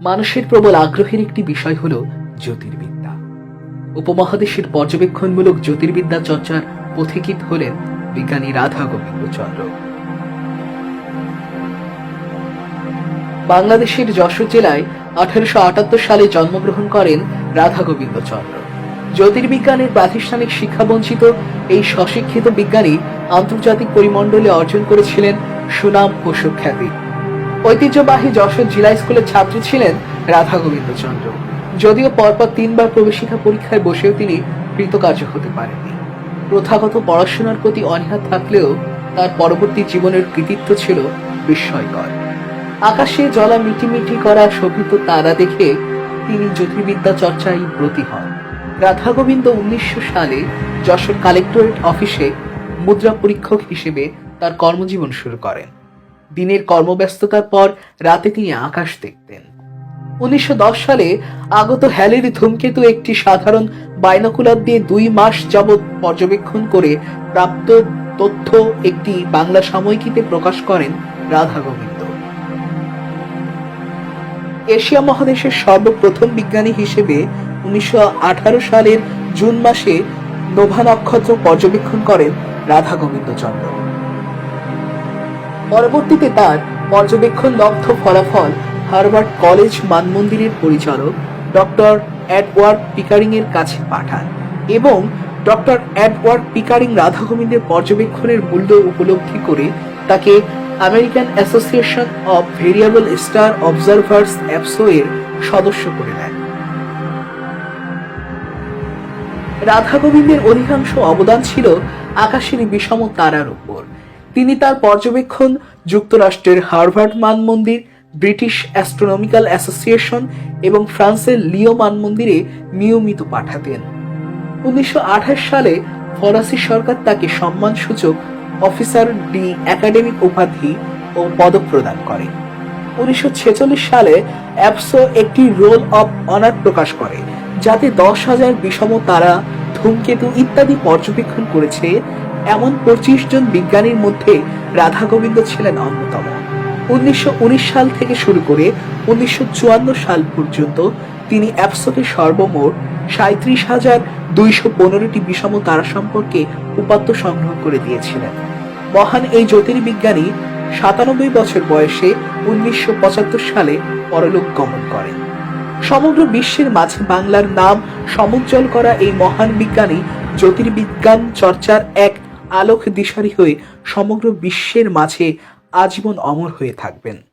মানুষের প্রবল আগ্রহের একটি বিষয় হল জ্যোতির্বিদ্যা। উপমহাদেশের পর্যবেক্ষণমূলক জ্যোতির্বিদ্যা চর্চার পথিকৃত হলেন বিজ্ঞানী রাধা গোবিন্দ চন্দ্র বাংলাদেশের যশোর জেলায় আঠারোশো আটাত্তর সালে জন্মগ্রহণ করেন রাধা গোবিন্দ চন্দ্র জ্যোতির্বিজ্ঞানের প্রাতিষ্ঠানিক শিক্ষাবঞ্চিত এই স্বশিক্ষিত বিজ্ঞানী আন্তর্জাতিক পরিমণ্ডলে অর্জন করেছিলেন সুনাম ও সুখ্যাতি। ঐতিহ্যবাহী যশোর জেলা স্কুলের ছাত্র ছিলেন রাধা গোবিন্দ চন্দ্র যদিও পরপর তিনবার প্রবেশিকা পরীক্ষায় বসেও তিনি কৃতকার্য হতে পারেননি। প্রথাগত পড়াশোনার প্রতি অনীহা থাকলেও তার পরবর্তী জীবনের কৃতিত্ব ছিল বিস্ময়কর। আকাশে জলা মিটিমিটি করা শোভিত তারা দেখে তিনি জ্যোতির্বিদ্যা চর্চায় ব্রতী হন। রাধা গোবিন্দ উনিশশো সালে যশোর কালেক্টরেট অফিসে মুদ্রা পরীক্ষক হিসেবে তার কর্মজীবন শুরু করেন। দিনের কর্মব্যস্ততার পর রাতে তিনি আকাশ দেখতেন। উনিশশো দশ সালে আগত হ্যালির ধূমকেতু একটি সাধারণ বাইনোকুলার দিয়ে দুই মাস যাবৎ পর্যবেক্ষণ করে প্রাপ্ত তথ্য একটি বাংলা সাময়িকীতে প্রকাশ করেন রাধা গোবিন্দ। এশিয়া মহাদেশের সর্বপ্রথম বিজ্ঞানী হিসেবে উনিশশো আঠারো সালের জুন মাসে নোভা নক্ষত্র পর্যবেক্ষণ করেন রাধা গোবিন্দ চন্দ্র পরবর্তীতে তার পর্যবেক্ষণ লব্ধ ফলাফল হার্ভার্ড কলেজ মানমন্দিরের পরিচালক ডক্টর অ্যাডওয়ার্ড পিকারিং এর কাছে পাঠান এবং ডক্টর অ্যাডওয়ার্ড পিকারিং রাধা গোবিন্দের পর্যবেক্ষণের মূল্য উপলব্ধি করে তাকে American association of variable star observers অ্যাপসো এর সদস্য করে নেন। রাধা গোবিন্দের অধিকাংশ অবদান ছিল আকাশের বিষম তারার উপর। তিনি তার পর্যবেক্ষণ যুক্তরাষ্ট্রের হার্ভার্ড মানমন্দির, ব্রিটিশ অ্যাস্ট্রোনমিক্যাল অ্যাসোসিয়েশন এবং ফ্রান্সের লিও মানমন্দিরে নিয়মিত পাঠাতেন। উনিশশো সালে ফরাসি সরকার তাকে সম্মানসূচক অফিসার ডি একাডেমিক উপাধি ও পদক প্রদান করে। উনিশশো ছেচল্লিশ সালে অ্যাপসো একটি রোল অফ অনার প্রকাশ করে, যাতে দশ হাজার বিষম তারা ধূমকেতু ইত্যাদি পর্যবেক্ষণ করেছে এমন পঁচিশ জন বিজ্ঞানীর মধ্যে রাধা গোবিন্দ ছিলেন অন্যতম। উনিশশো সাল থেকে শুরু করে উনিশশো সাল পর্যন্ত তিনি অ্যাপসোকে সর্বমোট সাঁত্রিশ হাজার দুইশো পনেরোটি বিষম তারা সম্পর্কে উপাত্ত সংগ্রহ করে দিয়েছিলেন। মহান এই জ্যোতির্বিজ্ঞানী সাতানব্বই বছর বয়সে উনিশশো পঁচাত্তর সালে পরলোক গমন করেন। সমগ্র বিশ্বের মাঝে বাংলার নাম সমুজ্জ্বল করা এই মহান বিজ্ঞানী জ্যোতির্বিজ্ঞান চর্চার এক আলোক দিশারি হয়ে সমগ্র বিশ্বের মাঝে আজীবন অমর হয়ে থাকবেন।